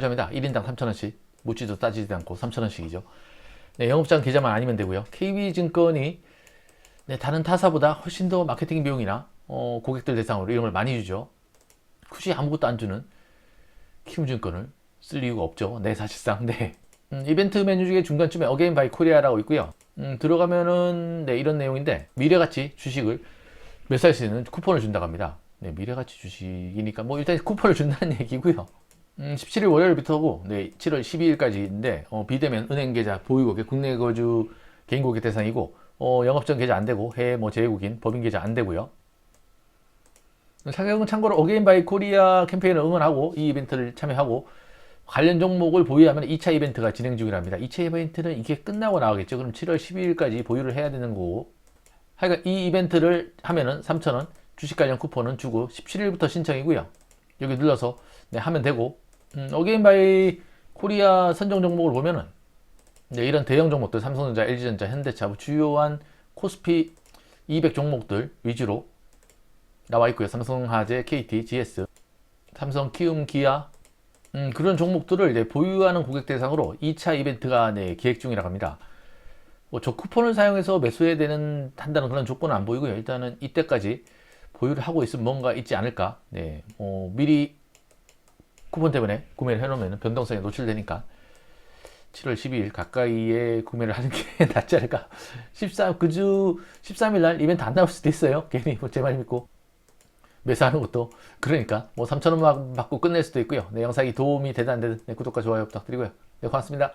점이다. 1인당 3,000원씩. 묻지도 따지지도 않고 3,000원씩이죠. 네, 영업장 계좌만 아니면 되고요. KB증권이 네, 다른 타사보다 훨씬 더 마케팅 비용이나 어, 고객들 대상으로 이런 걸 많이 주죠. 굳이 아무것도 안 주는 키움증권을 쓸 이유가 없죠. 네, 사실상. 네. 음, 이벤트 메뉴 중에 중간쯤에 어게인 바이 코리아라고 있고요. 음, 들어가면은 네, 이런 내용인데 미래가치 주식을 몇살수 있는 쿠폰을 준다고 합니다. 네, 미래가치 주식이니까 뭐 일단 쿠폰을 준다는 얘기고요. 음, 17일 월요일부터고 네, 7월 12일까지인데 어, 비대면 은행 계좌 보유고객 국내 거주 개인 고객 대상이고 어, 영업전 계좌 안 되고 해외 뭐 제외국인 법인 계좌 안 되고요. 사격은 참고로 어게인 바이 코리아 캠페인을 응원하고 이 이벤트를 참여하고 관련 종목을 보유하면 2차 이벤트가 진행 중이랍니다. 2차 이벤트는 이게 끝나고 나오겠죠. 그럼 7월 12일까지 보유를 해야 되는 거고. 하여간 이 이벤트를 하면은 3,000원 주식 관련 쿠폰은 주고 17일부터 신청이고요. 여기 눌러서 네, 하면 되고 음, 어게인 바이 코리아 선정 종목을 보면은 네, 이런 대형 종목들 삼성전자, LG전자, 현대차 뭐 주요한 코스피 200 종목들 위주로 나와 있고요. 삼성화재, KT, GS, 삼성, 키움, 기아 음, 그런 종목들을 이제 보유하는 고객 대상으로 2차 이벤트가 네, 기획 중이라고 합니다. 뭐 저 쿠폰을 사용해서 매수해야 되는 한다는 그런 조건은 안 보이고요. 일단은 이때까지 보유를 하고 있으면 뭔가 있지 않을까. 네, 어, 미리 쿠폰 때문에 구매를 해놓으면 변동성에 노출되니까 7월 12일 가까이에 구매를 하는 게 낫지 않을까. 13, 그주 13일 날 이벤트 안 나올 수도 있어요. 괜히 뭐 제 말 믿고. 매수하는 것도 그러니까 뭐 3,000원 받고 끝낼 수도 있고요. 네, 영상이 도움이 되든 안 되든 네, 구독과 좋아요 부탁드리고요. 네, 고맙습니다.